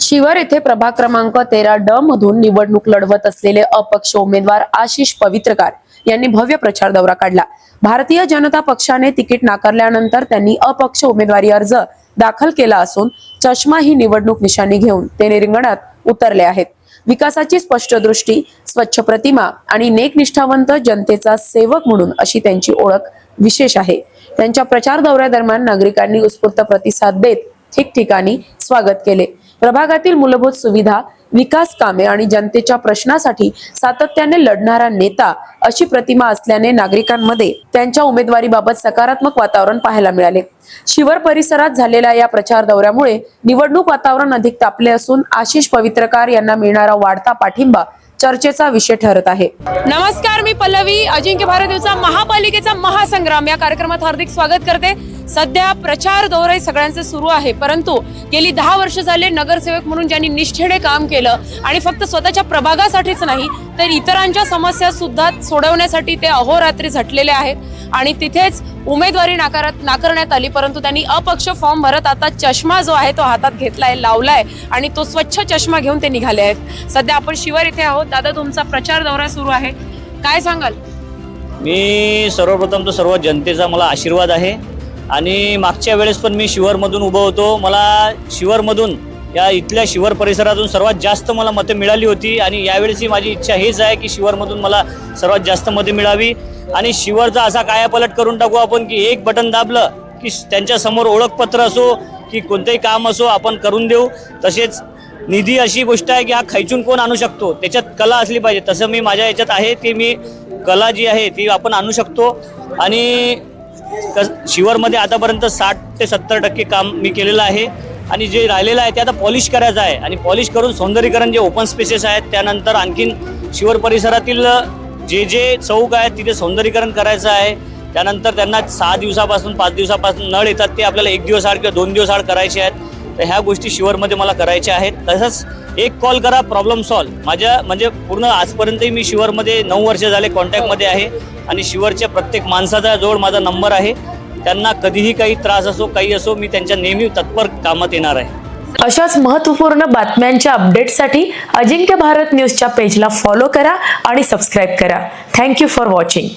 शिवर येथे प्रभाग क्रमांक तेरा ड मधून निवडणूक लढवत असलेले अपक्ष उमेदवार आशिष पवित्रकार यांनी भव्य प्रचार दौरा काढला. भारतीय जनता पक्षाने तिकीट नाकारल्यानंतर त्यांनी अपक्ष उमेदवारी अर्ज दाखल केला असून चष्मा ही निवडणूक निशाणी घेऊन ते रिंगणात उतरले आहेत. विकासाची स्पष्ट दृष्टी स्वच्छ प्रतिमा आणि नेकनिष्ठावंत जनतेचा सेवक म्हणून अशी त्यांची ओळख विशेष आहे. त्यांच्या प्रचार दौऱ्यादरम्यान नागरिकांनी उत्स्फूर्त प्रतिसाद देत ठिकठिकाणी स्वागत केले. प्रभागातील मूलभूत सुविधा विकास कामे आणि जनतेच्या प्रश्नासाठी सातत्याने लढणारा नेता अशी प्रतिमा असल्याने नागरिकांमध्ये त्यांच्या उमेदवारीबाबत सकारात्मक वातावरण पाहायला मिळाले. शिवर परिसरात झालेल्या या प्रचार दौऱ्यामुळे निवडणूक वातावरण अधिक तापले असून आशिष पवित्रकार यांना मिळणारा वाढता पाठिंबा चर्चेचा विषय ठरत आहे. नमस्कार मी पल्लवी. अजिंक्य भारत दिवसा महापालिकेचा महासंग्राम या कार्यक्रमात हार्दिक स्वागत करते. सध्या प्रचार दौरे सगळ्यांचे सुरू आहे. परंतु गेली दहा वर्ष झाले नगरसेवक म्हणून ज्यांनी निष्ठेने काम केलं आणि फक्त स्वतःच्या प्रभागासाठीच नाही तर इतरांच्या समस्या सुद्धा सोडवण्यासाठी ते अहोरात्री झटलेले आहेत आणि तिथेच उमेदवारी नाकारत नाकारण्यात आली. परंतु त्यांनी अपक्ष फॉर्म भरत आता चष्मा जो आहे तो हातात घेतलाय लावलाय आणि तो स्वच्छ चष्मा घेऊन ते निघाले आहेत. सध्या आपण शिवर इथे आहोत. दादा तुमचा प्रचार दौरा सुरू आहे. काय सांगाल? मी सर्वप्रथम तर सर्व जनतेचा मला आशीर्वाद आहे. आणि मागच्या वेळेस पण मी शिवरमधून उभं होतो. मला शिवरमधून या इथल्या शिवर परिसरातून सर्वात जास्त मला मतं मिळाली होती आणि यावेळेसही माझी इच्छा हेच आहे की शिवरमधून मला सर्वात जास्त मते मिळावी. आणि शिवरचा असा कायापलट करून टाकू आपण की एक बटन दाबलं की त्यांच्यासमोर ओळखपत्र असो की कोणतंही काम असो आपण करून देऊ. तसेच निधी अशी गोष्ट आहे की हा खायचून कोण आणू शकतो? त्याच्यात कला असली पाहिजे. तसं मी माझ्या याच्यात आहे की मी कला जी आहे ती आपण आणू शकतो. आणि शिवरमध्ये आतापर्यंत साठ ते सत्तर टक्के काम मी केलेलं आहे. आणि जे राहिलेलं आहे ते आता पॉलिश करायचं आहे. आणि पॉलिश करून सौंदर्यीकरण जे ओपन स्पेसेस आहेत त्यानंतर आणखीन शिवर परिसरातील जे जे चौक आहेत तिथे सौंदर्यीकरण करायचं आहे. त्यानंतर त्यांना सहा दिवसापासून पाच दिवसापासून नळ येतात ते आपल्याला एक दिवस आड किंवा दोन दिवस आड करायचे आहेत. तर ह्या गोष्टी शिवरमध्ये मला करायच्या आहेत. तसंच एक कॉल करा प्रॉब्लेम सॉल्व माझ्या म्हणजे पूर्ण आजपर्यंतही मी शिवरमध्ये नऊ वर्ष झाले कॉन्टॅक्टमध्ये आहे आणि शिवरच्या प्रत्येक माणसाचा जवळ माझा नंबर आहे. त्यांना कधीही काही त्रास असो काही असो मी त्यांच्या नेहमी तत्पर कामात येणार आहे. अशाच महत्त्वपूर्ण बातम्यांच्या अपडेटसाठी अजिंक्य भारत न्यूजच्या पेजला फॉलो करा आणि सबस्क्राईब करा. Thank you for watching